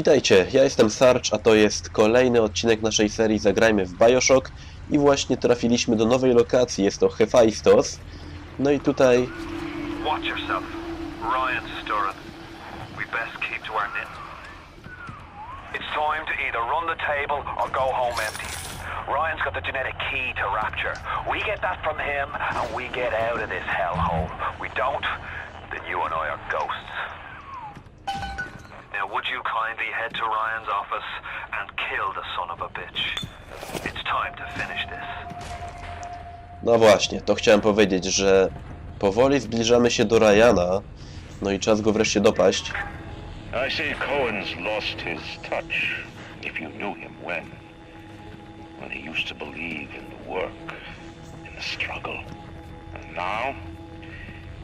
Witajcie, ja jestem Sarge, a to jest kolejny odcinek naszej serii Zagrajmy w Bioshock i właśnie trafiliśmy do nowej lokacji, jest to Hephaistos. No i tutaj. Ryan's got the genetic key to Rapture. We get that from him and we get out of this hellhole. We don't, then you and I are ghosts. Now would you kindly head to Ryan's office and kill the son of a bitch? It's time to finish this. no właśnie, to chciałem powiedzieć, że powoli zbliżamy się do Ryana, no i czas go wreszcie dopaść. I say Cohen's lost his touch, if you knew him when. When he used to believe in the work, in the struggle. And now,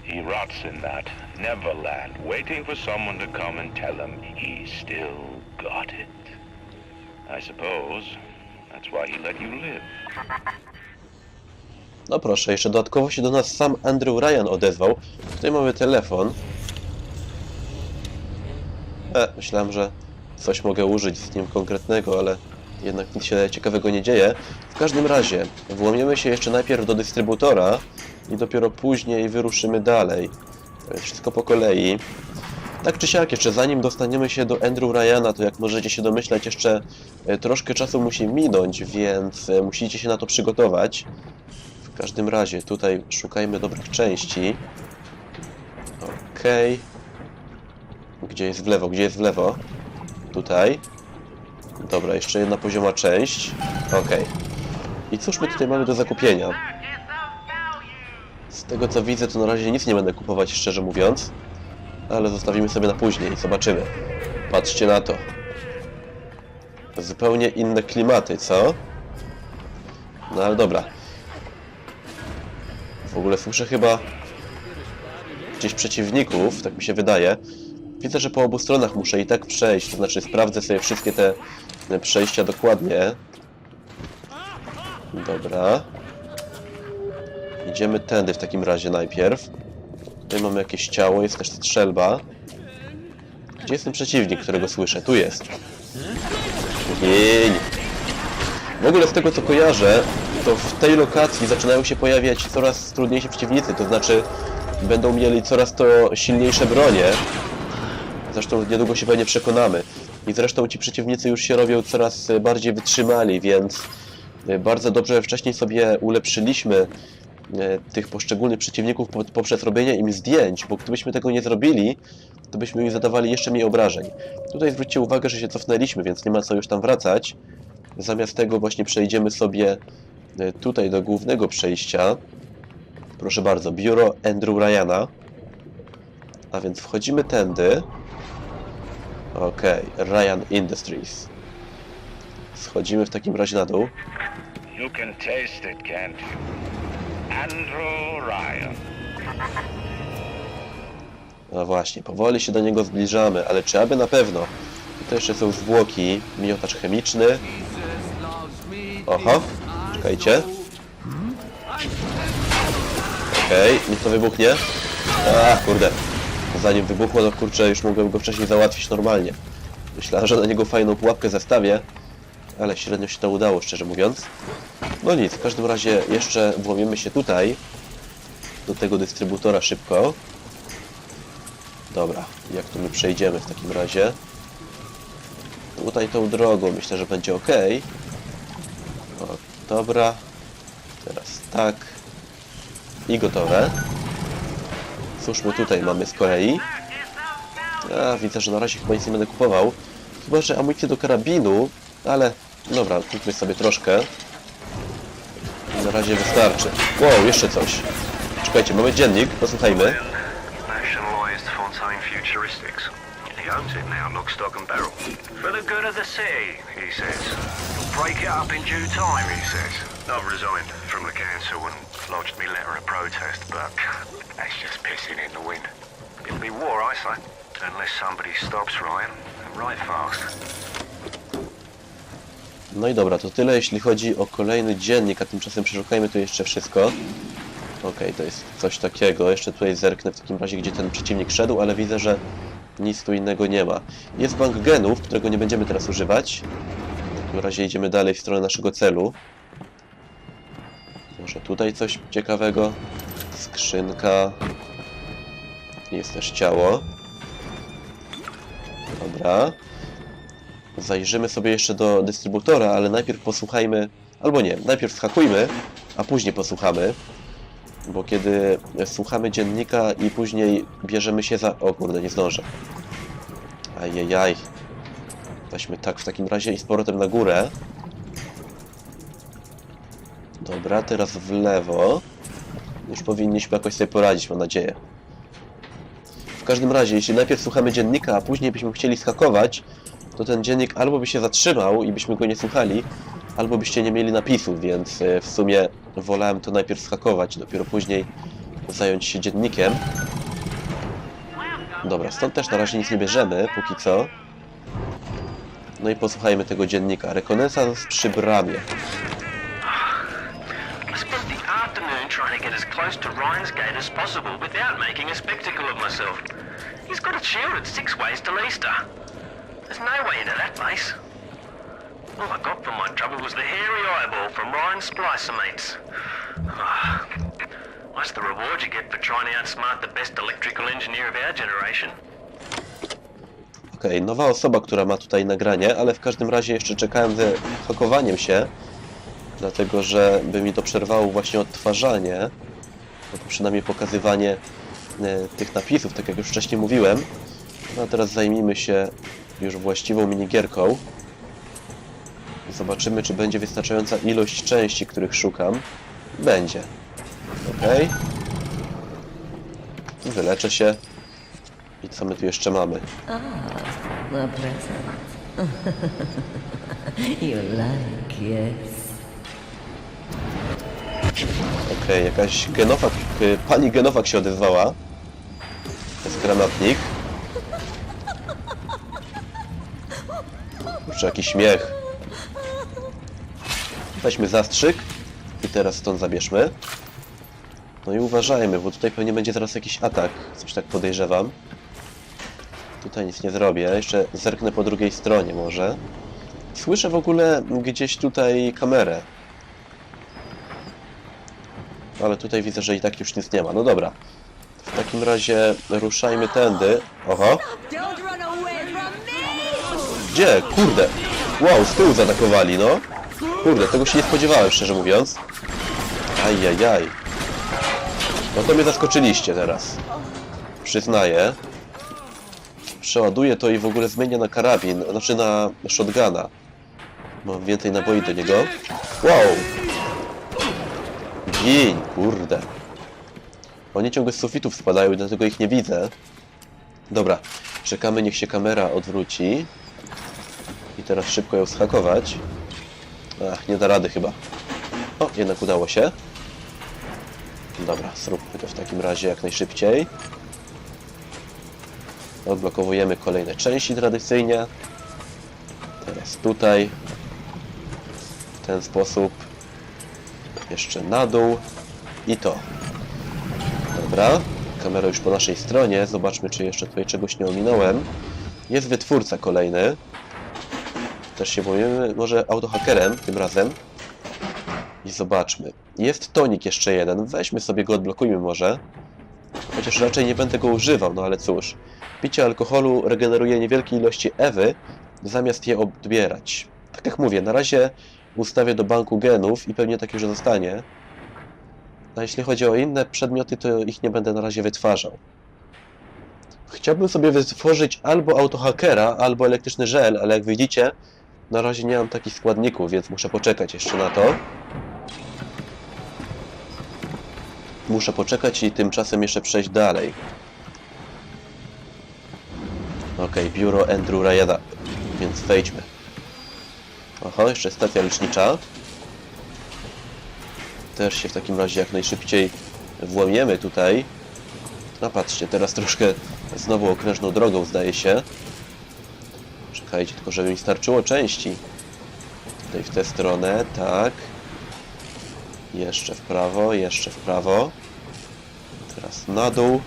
he rots in that Neverland, waiting for someone to come and tell him he still got it. I suppose that's why he let you live. No proszę, jeszcze dodatkowo się do nas sam Andrew Ryan odezwał. Tutaj mamy telefon. E, myślałem, że coś mogę użyć z nim konkretnego, ale jednak nic się ciekawego nie dzieje. W każdym razie, włamiemy się jeszcze najpierw do dystrybutora i dopiero później wyruszymy dalej. Wszystko po kolei. Tak czy siak, jeszcze zanim dostaniemy się do Andrew Ryana, to jak możecie się domyślać, jeszcze e, troszkę czasu musi minąć, więc e, musicie się na to przygotować. W każdym razie, tutaj szukajmy dobrych części. Okej. Gdzie jest w lewo? Gdzie jest w lewo? Tutaj. Dobra, jeszcze jedna pozioma część. Okej. I cóż my tutaj mamy do zakupienia? Tego co widzę, to na razie nic nie będę kupować, szczerze mówiąc. Ale zostawimy sobie na później, zobaczymy. Patrzcie na to. Zupełnie inne klimaty, co? No ale dobra. W ogóle słyszę chyba gdzieś przeciwników, tak mi się wydaje. Widzę, że po obu stronach muszę i tak przejść, to znaczy sprawdzę sobie wszystkie te przejścia dokładnie. Dobra. Idziemy tędy w takim razie najpierw. Tutaj mamy jakieś ciało, jest też strzelba. Gdzie jest ten przeciwnik, którego słyszę? Tu jest. Gień. W ogóle z tego co kojarzę, to w tej lokacji zaczynają się pojawiać coraz trudniejsi przeciwnicy, to znaczy będą mieli coraz to silniejsze bronie. Zresztą niedługo się pewnie przekonamy. I zresztą ci przeciwnicy już się robią coraz bardziej wytrzymali, więc bardzo dobrze wcześniej sobie ulepszyliśmy tych poszczególnych przeciwników po- poprzez robienie im zdjęć, bo gdybyśmy tego nie zrobili, to byśmy im zadawali jeszcze mniej obrażeń. Tutaj zwróćcie uwagę, że się cofnęliśmy, więc nie ma co już tam wracać. Zamiast tego właśnie przejdziemy sobie e, tutaj do głównego przejścia. Proszę bardzo, biuro Andrew Ryana. A więc wchodzimy tędy. Okej, Ryan Industries. Schodzimy w takim razie na dół. You can taste it, can't you? Andrew Ryan. No właśnie, powoli się do niego zbliżamy, ale czy aby na pewno? Tutaj jeszcze są zwłoki, miotacz chemiczny. Oho, czekajcie. Okej, niech to wybuchnie. A, kurde. Zanim wybuchło, to kurczę, już mogłem go wcześniej załatwić normalnie. Myślałem, że na niego fajną pułapkę zastawię, ale średnio się to udało, szczerze mówiąc. No nic, w każdym razie jeszcze włamiemy się tutaj, do tego dystrybutora szybko. Dobra, jak tu my przejdziemy w takim razie? Tutaj tą drogą myślę, że będzie ok. O, dobra. Teraz tak. I gotowe. Cóż my tutaj mamy z kolei? A, widzę, że na razie chyba nic nie będę kupował. Chyba, że amunicję do karabinu, ale dobra, kupmy sobie troszkę. Na razie wystarczy. Wow, jeszcze coś. Czekajcie, mamy dziennik, posłuchajmy. I've resigned from the council and lodged me letter of protest, but that's just pissing in the wind. It'll be war, I say, unless somebody stops Ryan, and right fast. No i dobra, to tyle jeśli chodzi o kolejny dziennik, a tymczasem przeszukajmy tu jeszcze wszystko. Okej, to jest coś takiego. Jeszcze tutaj zerknę w takim razie, gdzie ten przeciwnik szedł, ale widzę, że Nic tu innego nie ma. Jest bank genów, którego nie będziemy teraz używać. W takim razie idziemy dalej w stronę naszego celu. Może tutaj coś ciekawego? Skrzynka. Jest też ciało. Dobra. Zajrzymy sobie jeszcze do dystrybutora, ale najpierw posłuchajmy... Albo nie, najpierw skakujmy, a później posłuchamy. Bo kiedy słuchamy dziennika i później bierzemy się za... O kurde, nie zdążę. Ajajaj. Weźmy tak w takim razie i z powrotem na górę. Dobra, teraz w lewo. Już powinniśmy jakoś sobie poradzić, mam nadzieję. W każdym razie, jeśli najpierw słuchamy dziennika, a później byśmy chcieli skakować, to ten dziennik albo by się zatrzymał i byśmy go nie słuchali, albo byście nie mieli napisów, więc e, w sumie wolałem to najpierw skakować, dopiero później zająć się dziennikiem. Dobra, stąd też na razie nic nie bierzemy, póki co. No i posłuchajmy tego dziennika. Rekonesans przy bramie. A. He's got it shielded six ways to Leicester. There's no way into that place. All I got for my trouble was the hairy eyeball from Ryan's splicer mates. Ah, What's the reward you get for trying to outsmart the best electrical engineer of our generation? Okej, nowa osoba, która ma tutaj nagranie, ale w każdym razie jeszcze czekałem ze hakowaniem się, dlatego że by mi to przerwało właśnie odtwarzanie, albo przynajmniej pokazywanie e, tych napisów, tak jak już wcześniej mówiłem. No a teraz zajmijmy się już właściwą minigierką. Zobaczymy, czy będzie wystarczająca ilość części, których szukam. Będzie. Okej. Wyleczę się. I co my tu jeszcze mamy? A you like, yes. Okej, jakaś genofak, pani genofak się odezwała. To jest granatnik. Kurczę, jaki śmiech. Weźmy zastrzyk i teraz stąd zabierzmy. No i uważajmy, bo tutaj pewnie będzie zaraz jakiś atak. Coś tak podejrzewam. Tutaj nic nie zrobię. Jeszcze zerknę po drugiej stronie może. Słyszę w ogóle gdzieś tutaj kamerę. Ale tutaj widzę, że i tak już nic nie ma. No dobra. W takim razie ruszajmy tędy. Oho. Gdzie? Kurde. Wow, z tyłu zaatakowali, no. Kurde, tego się nie spodziewałem, szczerze mówiąc. Ajajaj. No to mnie zaskoczyliście teraz. Przyznaję. Przeładuję to i w ogóle zmienię na karabin, znaczy na shotguna. Mam więcej naboi do niego. Wow! Gin, kurde. Oni ciągle z sufitów spadają i dlatego ich nie widzę. Dobra, czekamy niech się kamera odwróci. Teraz szybko ją schakować. Ach, nie da rady chyba. O, jednak udało się. Dobra, zróbmy to w takim razie jak najszybciej. Odblokowujemy kolejne części tradycyjnie. Teraz tutaj. W ten sposób. Jeszcze na dół. I to. Dobra. Kamera już po naszej stronie. Zobaczmy, czy jeszcze tutaj czegoś nie ominąłem. Jest wytwórca kolejny. Też się boimy, może autohakerem tym razem. I zobaczmy. Jest tonik jeszcze jeden. Weźmy sobie go, odblokujmy może. Chociaż raczej nie będę go używał, no ale cóż. Picie alkoholu regeneruje niewielkie ilości ewy, zamiast je odbierać. Tak jak mówię, na razie ustawię do banku genów i pewnie tak już zostanie. A jeśli chodzi o inne przedmioty, to ich nie będę na razie wytwarzał. Chciałbym sobie wytworzyć albo autohakera, albo elektryczny żel, ale jak widzicie, na razie nie mam takich składników, więc muszę poczekać jeszcze na to. Muszę poczekać i tymczasem jeszcze przejść dalej. Okej, biuro Andrew Ryana, więc wejdźmy. Oho, jeszcze stacja lecznicza. Też się w takim razie jak najszybciej włamiemy tutaj. No patrzcie, teraz troszkę znowu okrężną drogą zdaje się. Czekajcie, tylko żeby mi starczyło części. Tutaj w tę stronę, tak. Jeszcze w prawo, jeszcze w prawo. Teraz na dół.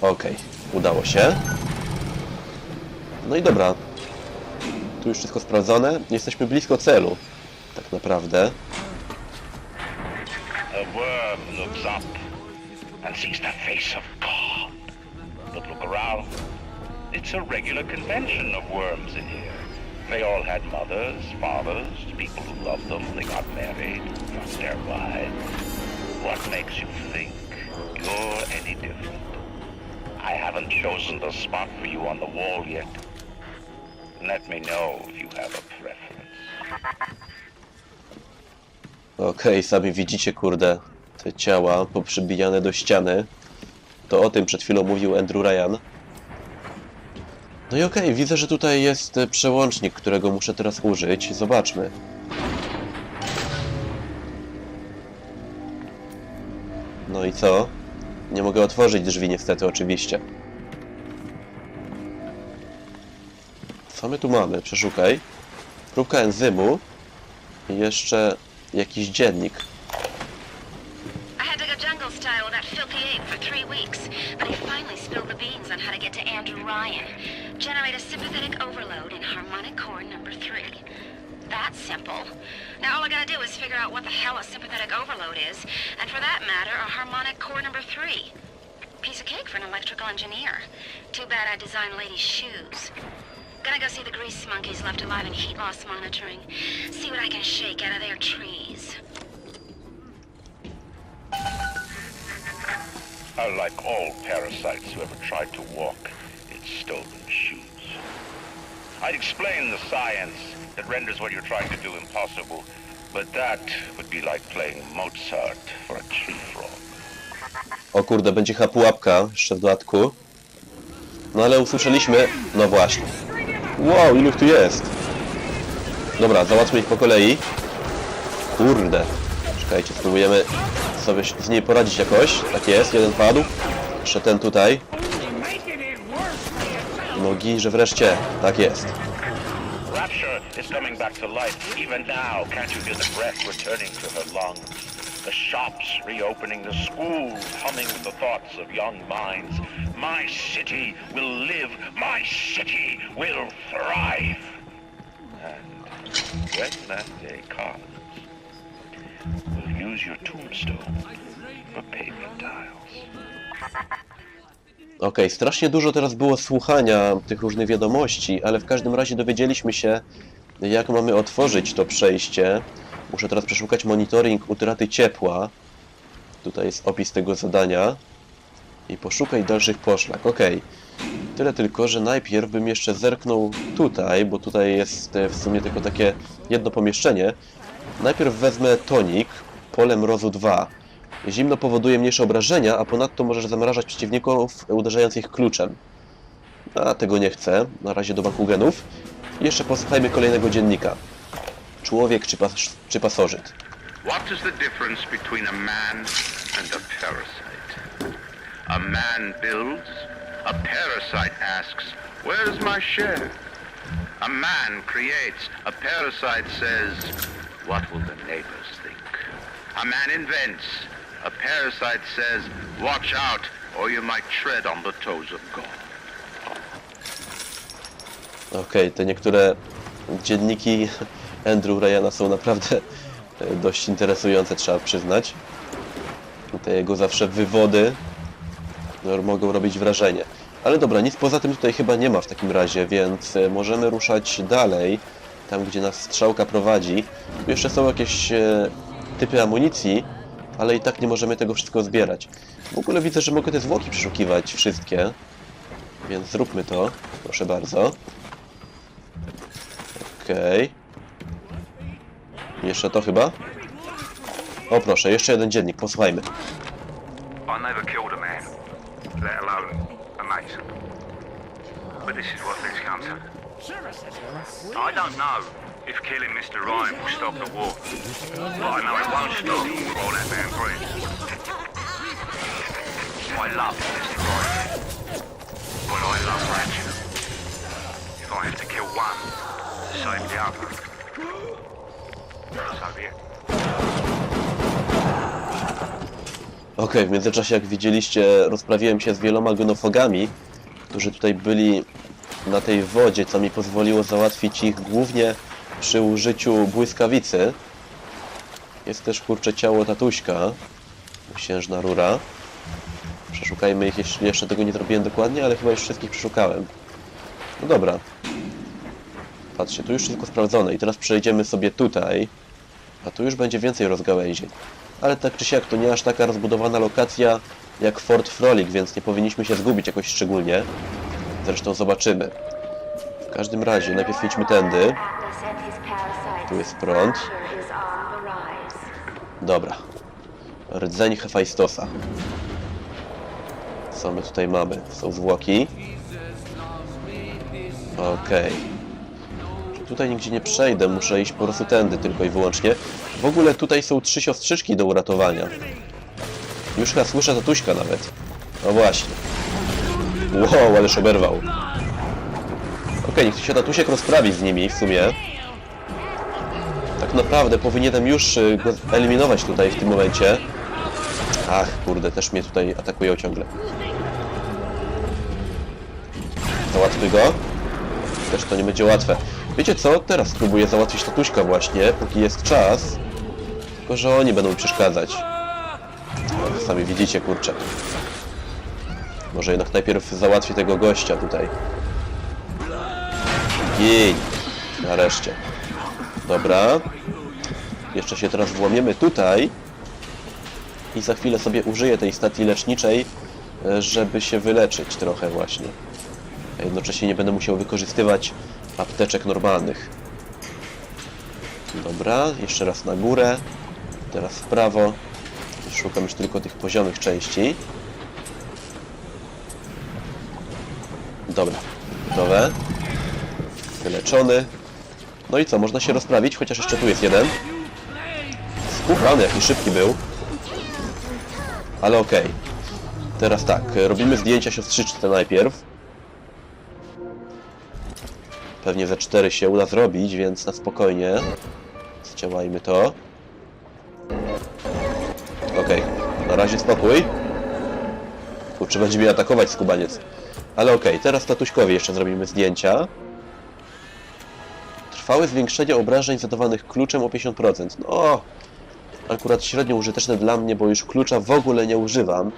Okej, udało się. No i dobra. Tu już wszystko sprawdzone. Jesteśmy blisko celu. Tak naprawdę. A worm looks up and sees the face of around. It's a regular convention of worms in here. They all had mothers, fathers, people who loved them. They got married, got their wives. What makes you think you're any different? I haven't chosen the spot for you on the wall yet. Let me know if you have a preference. Okej, sami widzicie, kurde, te ciała poprzybijane do ściany. To o tym przed chwilą mówił Andrew Ryan. No i okej, widzę, że tutaj jest e, przełącznik, którego muszę teraz użyć. Zobaczmy. No i co? Nie mogę otworzyć drzwi niestety, oczywiście. Co my tu mamy? Przeszukaj. Próbka enzymu. I jeszcze jakiś dziennik. Simple. Now all I gotta do is figure out what the hell a sympathetic overload is, and for that matter, a harmonic core number three. Piece of cake for an electrical engineer. Too bad I designed ladies' shoes. Gonna go see the grease monkeys left alive in heat loss monitoring. See what I can shake out of their trees. Unlike all parasites who ever tried to walk in stolen shoes. I'd explain the science that renders what you're trying to do impossible, but that would be like playing Mozart for a tree frog. O kurde, będzie chyba pułapka jeszcze w dodatku. No ale usłyszeliśmy... No właśnie. Wow, ilu tu jest? Dobra, załatwmy ich po kolei. Kurde. Czekajcie, spróbujemy sobie z niej poradzić jakoś. Tak jest, jeden padł. Jeszcze ten tutaj. Nogi, że wreszcie. Tak jest. Rapture is coming back to life. Even now, can't you hear the breath returning to her lungs? The shops reopening, the schools humming with the thoughts of young minds. My city will live. My city will thrive. And when that day comes, we'll use your tombstone for paving tiles. Okej, strasznie dużo teraz było słuchania tych różnych wiadomości, ale w każdym razie dowiedzieliśmy się, jak mamy otworzyć to przejście. Muszę teraz przeszukać monitoring utraty ciepła. Tutaj jest opis tego zadania. I poszukaj dalszych poszlak. Okej. Tyle tylko, że najpierw bym jeszcze zerknął tutaj, bo tutaj jest e, w sumie tylko takie jedno pomieszczenie. Najpierw wezmę tonik, pole mrozu 2. Zimno powoduje mniejsze obrażenia, a ponadto możesz zamrażać przeciwników, uderzając ich kluczem. A tego nie chcę. Na razie do banku genów. I jeszcze posłuchajmy kolejnego dziennika. Człowiek czy, pas czy pasożyt? What is the difference between a man and a parasite? A man builds, a parasite asks, Where's my share? A man creates, a parasite says, What will the neighbors think? A man invents, a parasite says, Watch out, or you might tread on the toes of God. Okej, te niektóre dzienniki Andrew Ryana są naprawdę e, dość interesujące, trzeba przyznać. Te jego zawsze wywody no, mogą robić wrażenie. Ale dobra, nic poza tym tutaj chyba nie ma w takim razie, więc e, możemy ruszać dalej, tam gdzie nas strzałka prowadzi. Jeszcze są jakieś e, typy amunicji, ale i tak nie możemy tego wszystkiego zbierać. W ogóle widzę, że mogę te zwłoki przeszukiwać wszystkie, więc zróbmy to, proszę bardzo. Okej. Jeszcze to chyba? O proszę, jeszcze jeden dziennik, posłuchajmy. Man, let alone a mason. But this is what things come to. I don't know if killing Mr. Ryan will stop the war, but I know it won't stop while that man breathes. I love Mr. Ryan, but I love Ratchet. If I have to kill one save the other, so be it. Okej, w międzyczasie jak widzieliście rozprawiłem się z wieloma gonofogami, którzy tutaj byli na tej wodzie, co mi pozwoliło załatwić ich głównie przy użyciu błyskawicy. Jest też kurcze ciało tatuśka, księżna rura. Przeszukajmy ich, jeśli jeszcze tego nie zrobiłem dokładnie, ale chyba już wszystkich przeszukałem. No dobra. Patrzcie, tu już wszystko sprawdzone i teraz przejdziemy sobie tutaj, a tu już będzie więcej rozgałęzień. Ale tak czy siak to nie aż taka rozbudowana lokacja jak Fort Frolic, więc nie powinniśmy się zgubić jakoś szczególnie. Zresztą zobaczymy. W każdym razie, najpierw idźmy tędy. Tu jest prąd. Dobra. Rdzeń Hefajstosa. Co my tutaj mamy? Są zwłoki. Okej. Tutaj nigdzie nie przejdę, muszę iść po prostu tędy tylko i wyłącznie. W ogóle tutaj są trzy siostrzyczki do uratowania. Już chyba słyszę tatuśka nawet. No właśnie. Wow, ależ oberwał. Okej, niech się tatusiek rozprawi z nimi w sumie. Tak naprawdę powinienem już y, go eliminować tutaj w tym momencie. Ach, kurde, też mnie tutaj atakują ciągle. Załatwmy go. Też to nie będzie łatwe. Wiecie co? Teraz spróbuję załatwić tatuśka właśnie, póki jest czas. Tylko, że oni będą mi przeszkadzać. No, sami widzicie, kurczę. Może jednak najpierw załatwię tego gościa tutaj. Gin! Nareszcie. Dobra. Jeszcze się teraz włamiemy tutaj. I za chwilę sobie użyję tej stacji leczniczej, e, żeby się wyleczyć trochę właśnie. A jednocześnie nie będę musiał wykorzystywać apteczek normalnych. Dobra, jeszcze raz na górę. Teraz w prawo. Szukam już tylko tych poziomych części. Dobra, gotowe. Wyleczony. No i co, można się rozprawić, chociaż jeszcze tu jest jeden. Skuchany, jaki szybki był. Ale okej. Teraz tak, robimy zdjęcia siostrzyczce najpierw. Pewnie ze cztery się uda zrobić, więc na spokojnie. Zdziałajmy to. Okej, na razie spokój. Kurczę, będzie mnie atakować skubaniec. Ale okej, teraz tatuśkowi jeszcze zrobimy zdjęcia. Trwałe zwiększenie obrażeń zadawanych kluczem o 50%. No, akurat średnio użyteczne dla mnie, bo już klucza w ogóle nie używam.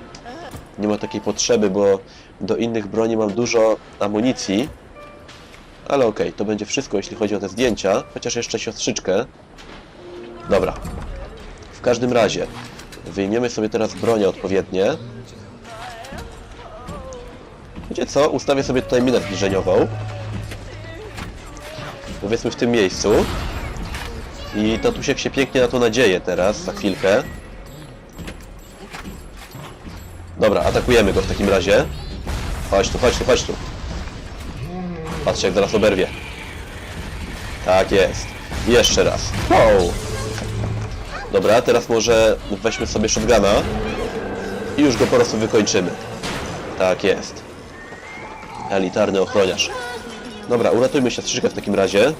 Nie ma takiej potrzeby, bo do innych broni mam dużo amunicji. Ale okej, to będzie wszystko, jeśli chodzi o te zdjęcia. Chociaż jeszcze siostrzyczkę. Dobra. W każdym razie, wyjmiemy sobie teraz bronię odpowiednie. Wiecie co? Ustawię sobie tutaj minę zbliżeniową. Powiedzmy w tym miejscu. I tatusiek się pięknie na to nadzieje teraz, za chwilkę. Dobra, atakujemy go w takim razie. Chodź tu, chodź tu, chodź tu. Patrzcie jak zaraz oberwie. Tak jest. Jeszcze raz. Wow. Dobra, teraz może weźmy sobie shotguna. I już go po prostu wykończymy. Tak jest. Elitarny ochroniarz. Dobra, uratujmy się strzyczkę w takim razie.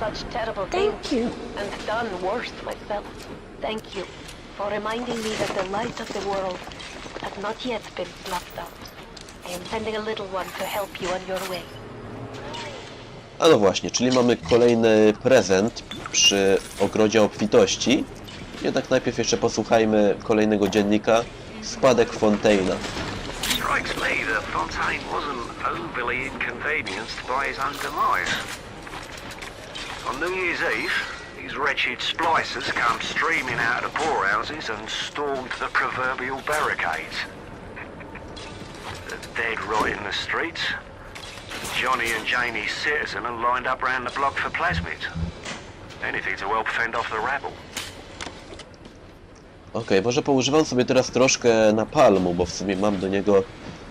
Such terrible Thank things you. and done worse myself. Thank you for reminding me that the light of the world has not yet been snuffed out. I am sending a little one to help you on your way. A no właśnie, czyli mamy kolejny prezent przy ogrodzie obfitości. Jednak najpierw jeszcze posłuchajmy kolejnego dziennika. Spadek Fontaina. Strikes me that Fontaine wasn't overly inconvenienced by his own demise. On New Year's Eve, these wretched splicers come streaming out of poorhouses and stormed the proverbial barricades. The dead in the streets. Johnny and Janie's citizen are lined up round the block for plasmids. Anything to help fend off the rabble. Okej, może poużywam sobie teraz troszkę napalmu, bo w sumie mam do niego,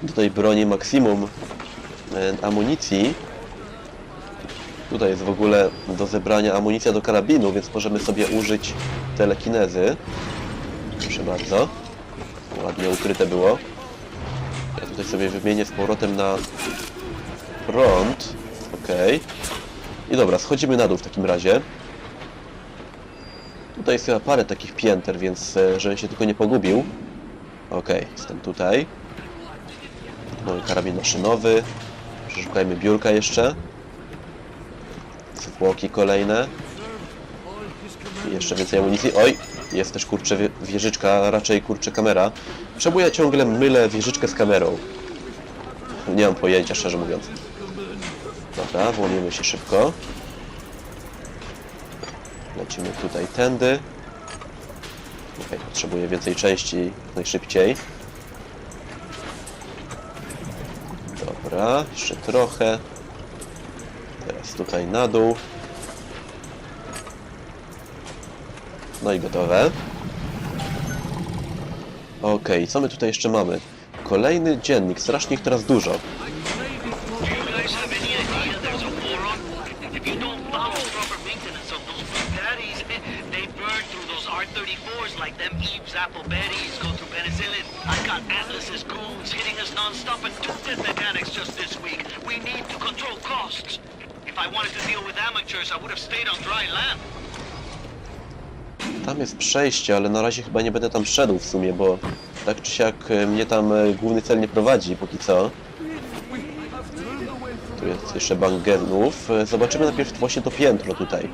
do tej broni maksimum e, amunicji. Tutaj jest w ogóle do zebrania amunicja do karabinu, więc możemy sobie użyć telekinezy. Proszę bardzo. Ładnie ukryte było. Ja Tutaj sobie wymienię z powrotem na prąd. Okej. I dobra, schodzimy na dół w takim razie. Tutaj jest chyba parę takich pięter, więc e, żebym się tylko nie pogubił. Okej, jestem tutaj. I karabin maszynowy. Przeszukajmy biurka jeszcze. Zwłoki kolejne. Jeszcze więcej amunicji. Oj! Jest też kurczę wie- wieżyczka, raczej kurczę kamera. Czemu ja ciągle mylę wieżyczkę z kamerą? Nie mam pojęcia, szczerze mówiąc. Dobra, włamimy się szybko. Lecimy tutaj tędy. Okej, potrzebuję więcej części najszybciej. Dobra, jeszcze trochę. Teraz tutaj na dół. No i gotowe. Okej, co my tutaj jeszcze mamy? Kolejny dziennik, strasznie ich teraz dużo. Do you guys have any idea there's a war on? If you don't follow proper maintenance of those big daddies, they burn through those R-34s like them Eve's apple berries go through penicillin. I got Atlas's goons hitting us non-stop and two dead mechanics just this week. We need to control costs. If I wanted to deal with amateurs, I would have stayed on dry land. Tam jest przejście, ale na razie chyba nie będę tam szedł w sumie, bo tak czy siak e, mnie tam e, główny cel nie prowadzi póki co. Tu jest jeszcze bank genów. E, Zobaczymy najpierw właśnie to piętro tutaj.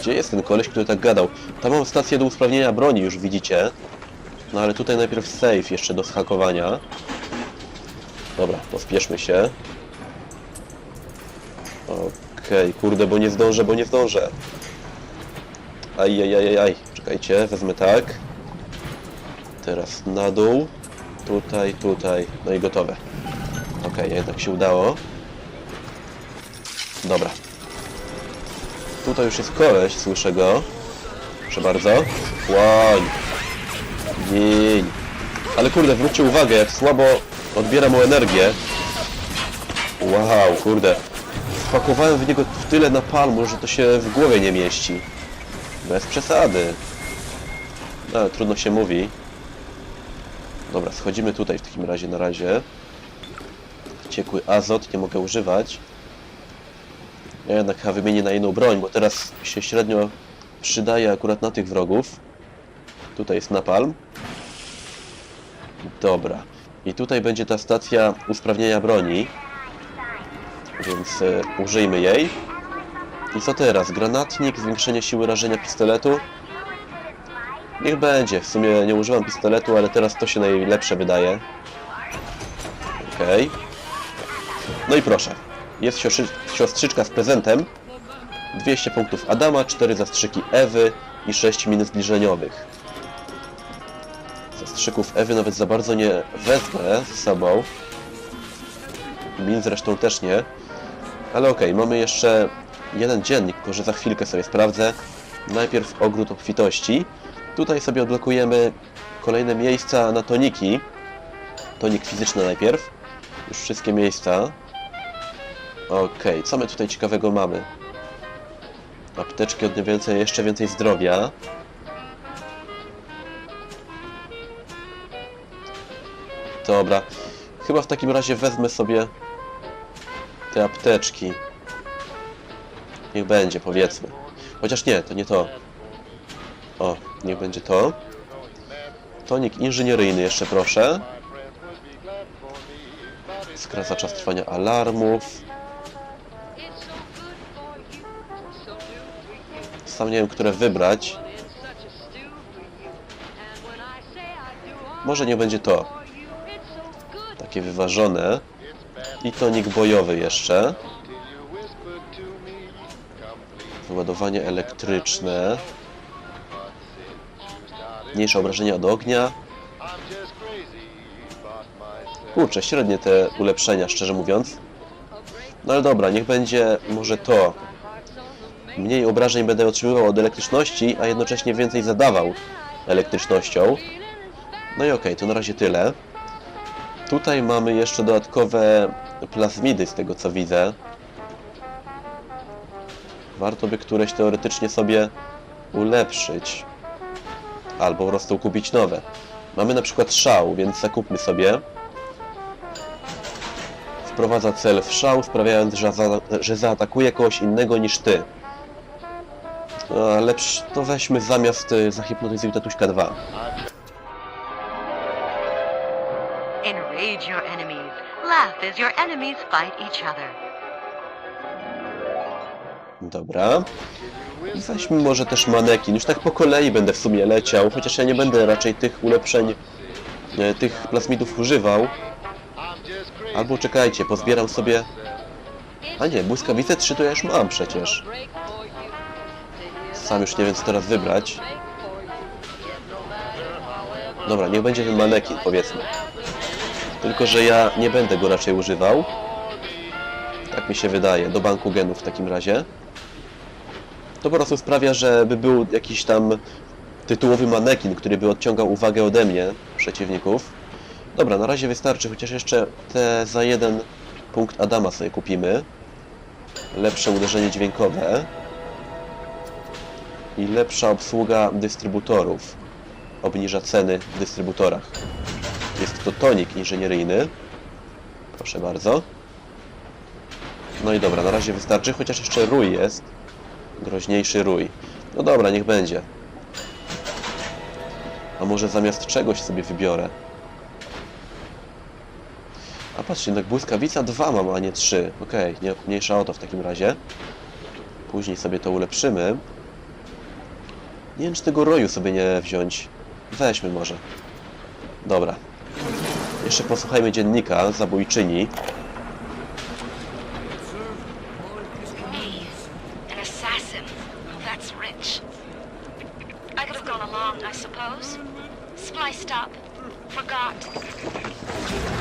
Gdzie jest ten koleś, który tak gadał? Tam mam stację do usprawnienia broni, już widzicie. No ale tutaj najpierw safe jeszcze do zhakowania. Dobra, pospieszmy się. Okej, kurde, bo nie zdążę, bo nie zdążę. Aj, aj, aj, aj, aj. Czekajcie, wezmę tak. Teraz na dół. Tutaj, tutaj. No i gotowe. Okej, jednak się udało. Dobra. Tutaj już jest koleś, słyszę go. Proszę bardzo. Łań. Gin. Ale kurde, zwróćcie uwagę, jak słabo odbiera mu energię. Wow, kurde. Wpakowałem w niego w tyle napalmu, że to się w głowie nie mieści. Bez przesady. No, ale trudno się mówi. Dobra, schodzimy tutaj w takim razie na razie. Ciekły azot, nie mogę używać. Ja jednak chyba wymienię na inną broń, bo teraz się średnio przydaje akurat na tych wrogów. Tutaj jest napalm. Dobra. I tutaj będzie ta stacja usprawnienia broni. Więc e, użyjmy jej. I co teraz? Granatnik, zwiększenie siły rażenia pistoletu. Niech będzie. W sumie nie używam pistoletu, ale teraz to się najlepsze wydaje. Okej. No i proszę. Jest siostrzy- siostrzyczka z prezentem. 200 punktów Adama, 4 zastrzyki Ewy i 6 min zbliżeniowych. Zastrzyków Ewy nawet za bardzo nie wezmę z sobą. Min zresztą też nie. Ale okej, mamy jeszcze jeden dziennik, może za chwilkę sobie sprawdzę. Najpierw ogród obfitości. Tutaj sobie odblokujemy kolejne miejsca na toniki. Tonik fizyczny najpierw. Już wszystkie miejsca. Okej, co my tutaj ciekawego mamy? Apteczki odnawiające jeszcze więcej zdrowia. Dobra. Chyba w takim razie wezmę sobie te apteczki. Niech będzie, powiedzmy. Chociaż nie, to nie to. O, niech będzie to. Tonik inżynieryjny jeszcze proszę. Skraca czas trwania alarmów. Sam nie wiem, które wybrać. Może nie będzie to. Takie wyważone. I tonik bojowy jeszcze. Wyładowanie elektryczne. Mniejsze obrażenia od ognia. Kurczę, średnie te ulepszenia, szczerze mówiąc. No ale dobra, niech będzie może to. Mniej obrażeń będę otrzymywał od elektryczności, a jednocześnie więcej zadawał elektrycznością. No i okej, to na razie tyle. Tutaj mamy jeszcze dodatkowe plazmidy z tego co widzę. Warto by któreś teoretycznie sobie ulepszyć. Albo po prostu kupić nowe. Mamy na przykład szał, więc zakupmy sobie. Wprowadza cel w szał, sprawiając, że, za, że zaatakuje kogoś innego niż ty. No, ale psz- to weźmy zamiast y, zahipnotyzuj tatuśka 2. Enrage your enemies. Laugh as your enemies fight each other. Dobra. Weźmy może też manekin. Już tak po kolei będę w sumie leciał, chociaż ja nie będę raczej tych ulepszeń, e, tych plasmidów używał. Albo czekajcie, pozbieram sobie... A nie, błyskawice 3 to ja już mam przecież. Sam już nie wiem co teraz wybrać. Dobra, niech będzie ten manekin, powiedzmy. Tylko, że ja nie będę go raczej używał. Tak mi się wydaje, do banku genów w takim razie. To po prostu sprawia, że by był jakiś tam tytułowy manekin, który by odciągał uwagę ode mnie, przeciwników. Dobra, na razie wystarczy, chociaż jeszcze te za jeden punkt Adama sobie kupimy. Lepsze uderzenie dźwiękowe. I lepsza obsługa dystrybutorów. Obniża ceny w dystrybutorach. Jest to tonik inżynieryjny. Proszę bardzo. No i dobra, na razie wystarczy, chociaż jeszcze rój jest. Groźniejszy rój. No dobra, niech będzie. A może zamiast czegoś sobie wybiorę? A patrzcie, jednak błyskawica 2 mam, a nie 3. Okej, nie, mniejsza o to w takim razie. Później sobie to ulepszymy. Nie wiem, czy tego roju sobie nie wziąć. Weźmy może. Dobra. Jeszcze posłuchajmy dziennika zabójczyni. Me, an assassin. That's rich. I could have gone along, I suppose. Spliced up. Forgot.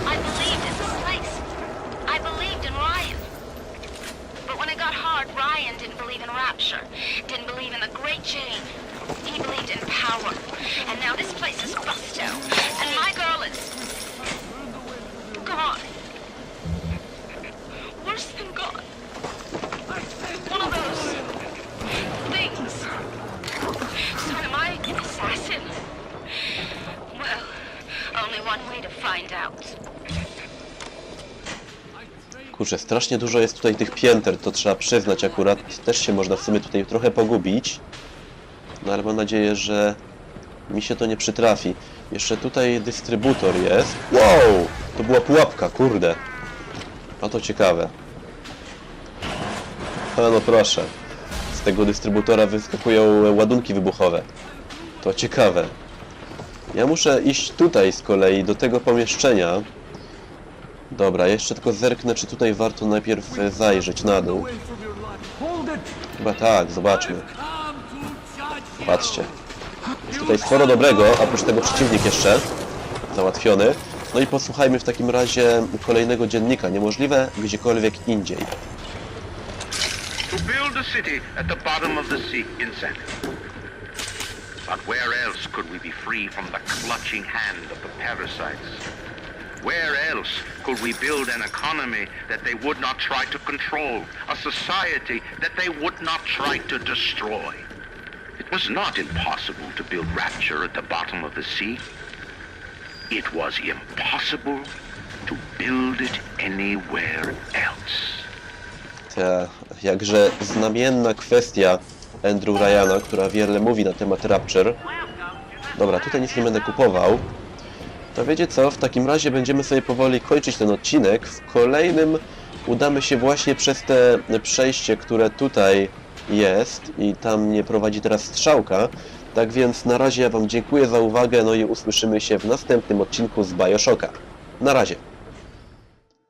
I believed in this place. I believed in Ryan. But when it got hard, Ryan didn't believe in rapture. Didn't believe in the Great Chain. He believed in power. And now this place is bust out. And my girl is... gone. Worse than gone. One of those things. So am I an assassin? Well, only one way to find out. Kurczę, strasznie dużo jest tutaj tych pięter, to trzeba przyznać akurat. Też się można w sumie tutaj trochę pogubić. No ale mam nadzieję, że mi się to nie przytrafi. Jeszcze tutaj dystrybutor jest. Wow! To była pułapka, kurde. A to ciekawe. A no proszę. Z tego dystrybutora wyskakują ładunki wybuchowe. To ciekawe. Ja muszę iść tutaj z kolei, do tego pomieszczenia. Dobra, jeszcze tylko zerknę, czy tutaj warto najpierw zajrzeć na dół. Chyba tak, zobaczmy. Patrzcie. Jest tutaj sporo dobrego, oprócz tego przeciwnik jeszcze załatwiony. No i posłuchajmy w takim razie kolejnego dziennika. Niemożliwe gdziekolwiek indziej. To build a city at the bottom of the sea in Sand. But where else could we be free from the clutching hand of the parasites? Where else could we build an economy that they would not try to control, a society that they would not try to destroy? It was not impossible to build rapture at the bottom of the sea. It was impossible to build it anywhere else. Ta jakże znamienna kwestia Andrew Ryana, która wiele mówi na temat Rapture. Dobra, tutaj nic nie będę kupował. To wiecie co, w takim razie będziemy sobie powoli kończyć ten odcinek. W kolejnym udamy się właśnie przez te przejście, które tutaj jest i tam mnie prowadzi teraz strzałka. Tak więc na razie ja Wam dziękuję za uwagę, no i usłyszymy się w następnym odcinku z Bioshocka. Na razie.